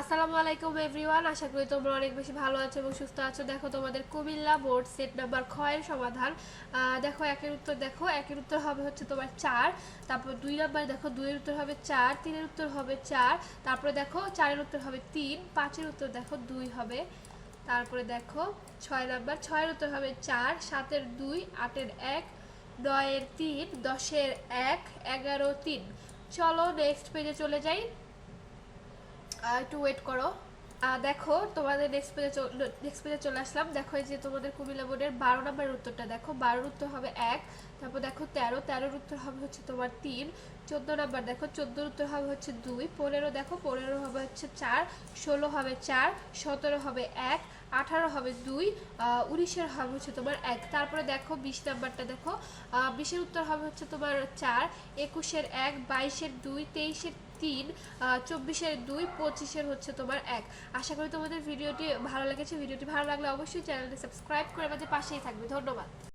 আসসালামু আলাইকুম এভরিওয়ান আশা করি তোমরা অনেক বেশি ভালো আছো এবং সুস্থ আছো। দেখো, তোমাদের কুমিল্লা বোর্ড সেট নাম্বার খয়ের সমাধান। দেখো, একের উত্তর দেখো। একের উত্তর হবে হচ্ছে তোমার চার। তারপর দুই নাম্বার দেখো, দুইয়ের উত্তর হবে চার, তিনের উত্তর হবে চার। তারপরে দেখো, চারের উত্তর হবে তিন, পাঁচের উত্তর দেখো, দুই হবে। তারপরে দেখো, ছয় নাম্বার, ছয়ের উত্তর হবে চার, সাতের দুই, আটের এক, নয়ের তিন, দশের এক, এগারো তিন। চলো নেক্সট পেজে চলে যাই। একটু ওয়েট করো। দেখো, তোমাদের নেক্সট পেজে চলে আসলাম। দেখো এই যে তোমাদের কুমিল্লা বোর্ডের বারো নম্বরের উত্তরটা, দেখো, বারোর উত্তর হবে এক, তারপর দেখো তেরো, তেরোর উত্তর হবে হচ্ছে তোমার তিন, চোদ্দ নাম্বার দেখো, চোদ্দোর উত্তর হবে হচ্ছে দুই, পনেরো, দেখো, পনেরো হবে হচ্ছে চার, ষোলো হবে চার, সতেরো হবে এক, আঠারো হবে দুই উনিশের হবে হচ্ছে তোমার এক। তারপরে দেখো বিশ নাম্বারটা দেখো বিশের উত্তর হবে হচ্ছে তোমার চার, একুশের এক, বাইশের দুই, তেইশের তিন চব্বিশের দুই, পঁচিশের হচ্ছে তোমার এক। আশা করি তোমাদের ভিডিওটি ভালো লেগেছে। ভিডিওটি ভালো লাগলে অবশ্যই চ্যানেলটি সাবস্ক্রাইব করে আমাদের পাশেই থাকবে। ধন্যবাদ।